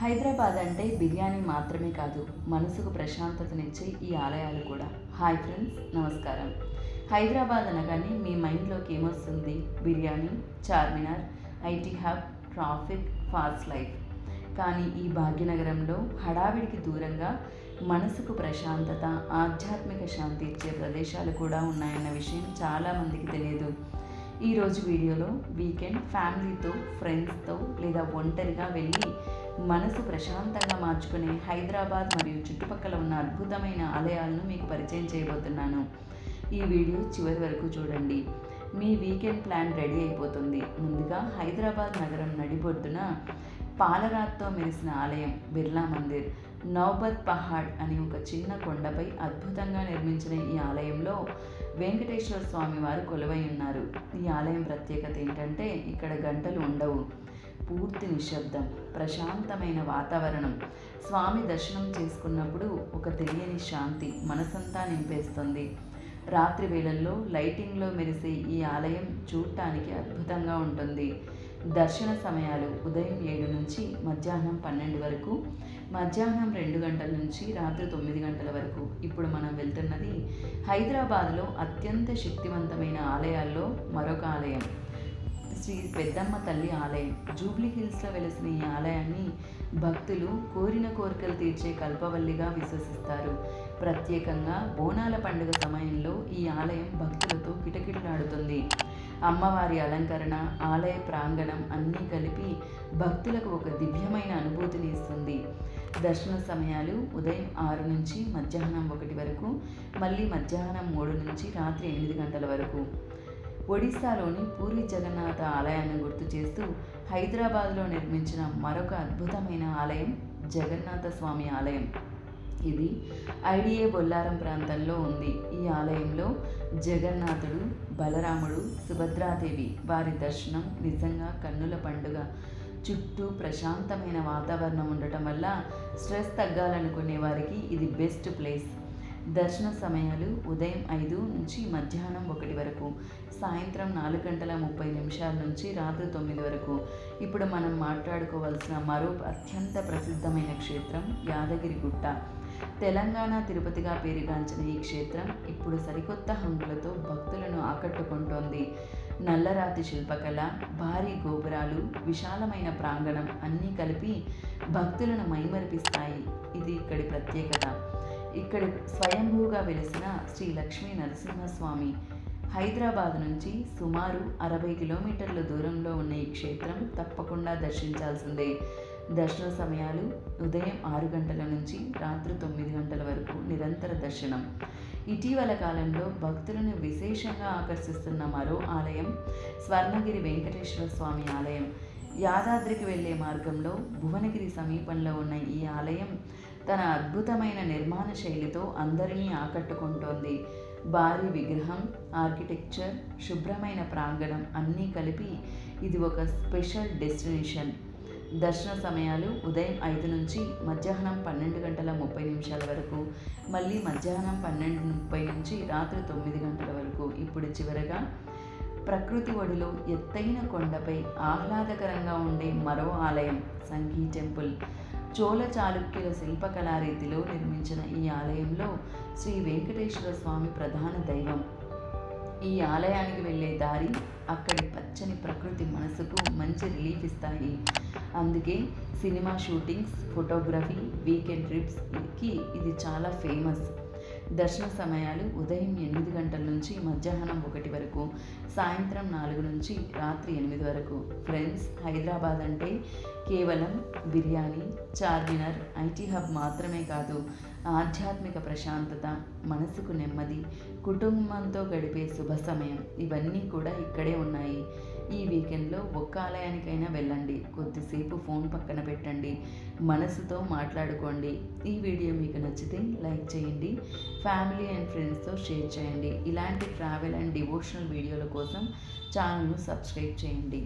హైదరాబాద్ అంటే బిర్యానీ మాత్రమే కాదు మనసుకు ప్రశాంతతనిచ్చే ఈ ఆలయాలు కూడా. హాయ్ ఫ్రెండ్స్ నమస్కారం. హైదరాబాద్ అనగానే మీ మైండ్లోకి ఏమొస్తుంది? Biryani Charminar IT hub traffic fast life. కానీ ఈ భాగ్యనగరంలో హడావిడికి దూరంగా మనసుకు ప్రశాంతత ఆధ్యాత్మిక శాంతి ఇచ్చే ప్రదేశాలు కూడా ఉన్నాయన్న విషయం చాలామందికి తెలియదు. ఈరోజు వీడియోలో వీకెండ్ ఫ్యామిలీతో ఫ్రెండ్స్తో లేదా ఒంటరిగా వెళ్ళి మనసు ప్రశాంతంగా మార్చుకునే హైదరాబాద్ మరియు చుట్టుపక్కల ఉన్న అద్భుతమైన ఆలయాలను మీకు పరిచయం చేయబోతున్నాను. ఈ వీడియో చివరి వరకు చూడండి. మీ వీకెండ్ ప్లాన్ రెడీ అయిపోతుంది. ముందుగా హైదరాబాద్ నగరం నడిబొడ్డున పాలరాత్తో మెరిసిన ఆలయం బిర్లా మందిర్ నౌబత్ పహాడ్ అనే ఒక చిన్న కొండపై అద్భుతంగా నిర్మించిన ఈ ఆలయంలో వెంకటేశ్వర స్వామి వారు కొలువై ఉన్నారు. ఈ ఆలయం ప్రత్యేకత ఏంటంటే ఇక్కడ గంటలు ఉండవు. పూర్తి నిశ్శబ్దం ప్రశాంతమైన వాతావరణం. స్వామి దర్శనం చేసుకున్నప్పుడు ఒక తెలియని శాంతి మనసంతా నింపేస్తుంది. రాత్రి వేళల్లో లైటింగ్లో మెరిసే ఈ ఆలయం చూడటానికి అద్భుతంగా ఉంటుంది. దర్శన సమయాలు ఉదయం ఏడు నుంచి మధ్యాహ్నం పన్నెండు వరకు మధ్యాహ్నం రెండు గంటల నుంచి రాత్రి తొమ్మిది గంటల వరకు. ఇప్పుడు మనం వెళ్తున్నది హైదరాబాద్లో అత్యంత శక్తివంతమైన ఆలయాల్లో మరొక ఆలయం. శ్రీ పెద్దమ్మ తల్లి ఆలయం. జూబ్లీ హిల్స్లో వెలిసిన ఈ ఆలయాన్ని భక్తులు కోరిన కోరికలు తీర్చే కల్పవల్లిగా విశ్వసిస్తారు. ప్రత్యేకంగా బోనాల పండుగ సమయంలో ఈ అమ్మవారి అలంకరణ ఆలయ ప్రాంగణం అన్నీ కలిపి భక్తులకు ఒక దివ్యమైన అనుభూతిని ఇస్తుంది. దర్శన సమయాలు ఉదయం ఆరు నుంచి మధ్యాహ్నం ఒకటి వరకు మళ్ళీ మధ్యాహ్నం మూడు నుంచి రాత్రి ఎనిమిది గంటల వరకు. ఒడిశాలోని పూరి జగన్నాథ ఆలయాన్ని గుర్తు చేస్తూ హైదరాబాద్లో నిర్మించిన మరొక అద్భుతమైన ఆలయం జగన్నాథ స్వామి ఆలయం. ఇది ఐడిఏ బొల్లారం ప్రాంతంలో ఉంది. ఈ ఆలయంలో జగన్నాథుడు బలరాముడు సుభద్రాదేవి వారి దర్శనం నిజంగా కన్నుల పండుగ. చుట్టూ ప్రశాంతమైన వాతావరణం ఉండటం వల్ల స్ట్రెస్ తగ్గాలనుకునే వారికి ఇది బెస్ట్ ప్లేస్. దర్శన సమయాలు ఉదయం ఐదు నుంచి మధ్యాహ్నం ఒకటి వరకు సాయంత్రం నాలుగు గంటల ముప్పై నిమిషాల నుంచి రాత్రి తొమ్మిది వరకు. ఇప్పుడు మనం మాట్లాడుకోవాల్సిన మరో అత్యంత ప్రసిద్ధమైన క్షేత్రం యాదగిరిగుట్ట. తెలంగాణ తిరుపతిగా పేరుగాంచిన ఈ క్షేత్రం ఇప్పుడు సరికొత్త హంగులతో భక్తులను ఆకట్టుకుంటోంది. నల్లరాతి శిల్పకళ భారీ గోపురాలు విశాలమైన ప్రాంగణం అన్నీ కలిపి భక్తులను మైమరిపిస్తాయి. ఇది ఇక్కడి ప్రత్యేకత. ఇక్కడ స్వయంభూగా వెలిసిన శ్రీ లక్ష్మీ నరసింహస్వామి హైదరాబాద్ నుంచి సుమారు అరవై కిలోమీటర్ల దూరంలో ఉన్న ఈ క్షేత్రం తప్పకుండా దర్శించాల్సిందే. దర్శన సమయాలు ఉదయం ఆరు గంటల నుంచి రాత్రి తొమ్మిది గంటల వరకు నిరంతర దర్శనం. ఇటీవల కాలంలో భక్తులను విశేషంగా ఆకర్షిస్తున్న మరో ఆలయం స్వర్ణగిరి వెంకటేశ్వర స్వామి ఆలయం. యాదాద్రికి వెళ్ళే మార్గంలో భువనగిరి సమీపంలో ఉన్న ఈ ఆలయం తన అద్భుతమైన నిర్మాణ శైలితో అందరినీ ఆకట్టుకుంటోంది. భారీ విగ్రహం ఆర్కిటెక్చర్ శుభ్రమైన ప్రాంగణం అన్నీ కలిపి ఇది ఒక స్పెషల్ డెస్టినేషన్. దర్శన సమయాలు ఉదయం ఐదు నుంచి మధ్యాహ్నం పన్నెండు గంటల ముప్పై నిమిషాల వరకు. మళ్ళీ మధ్యాహ్నం పన్నెండు ముప్పై నుంచి రాత్రి తొమ్మిది గంటల వరకు. ఇప్పుడు చివరగా ప్రకృతి ఒడిలో ఎత్తైన కొండపై ఆహ్లాదకరంగా ఉండే మరో ఆలయం సంఘీ టెంపుల్. చోళ చాళుక్యుల శిల్పకళారీతిలో నిర్మించిన ఈ ఆలయంలో శ్రీ వెంకటేశ్వర స్వామి ప్రధాన దైవం. ఈ ఆలయానికి వెళ్ళే దారి అక్కడి పచ్చని ప్రకృతి మనసుకు మంచి రిలీఫ్ ఇస్తాయి. అందుకే సినిమా షూటింగ్స్ ఫోటోగ్రఫీ వీకెండ్ ట్రిప్స్కి ఇది చాలా ఫేమస్. దర్శన సమయాలు ఉదయం ఎనిమిది గంటల నుంచి మధ్యాహ్నం ఒకటి వరకు సాయంత్రం నాలుగు నుంచి రాత్రి ఎనిమిది వరకు. ఫ్రెండ్స్ హైదరాబాద్ అంటే కేవలం బిర్యానీ చార్మినార్ ఐటీ హబ్ మాత్రమే కాదు ఆధ్యాత్మిక ప్రశాంతత మనసుకు నెమ్మది కుటుంబంతో గడిపే శుభ సమయం ఇవన్నీ కూడా ఇక్కడే ఉన్నాయి. ఈ వీకెండ్లో ఒక్క ఆలయానికైనా వెళ్ళండి. కొద్దిసేపు ఫోన్ పక్కన పెట్టండి. మనసుతో మాట్లాడుకోండి. ఈ వీడియో మీకు నచ్చితే లైక్ చేయండి. ఫ్యామిలీ అండ్ ఫ్రెండ్స్తో షేర్ చేయండి. ఇలాంటి ట్రావెల్ అండ్ డివోషనల్ వీడియోల కోసం ఛానల్ను సబ్స్క్రైబ్ చేయండి.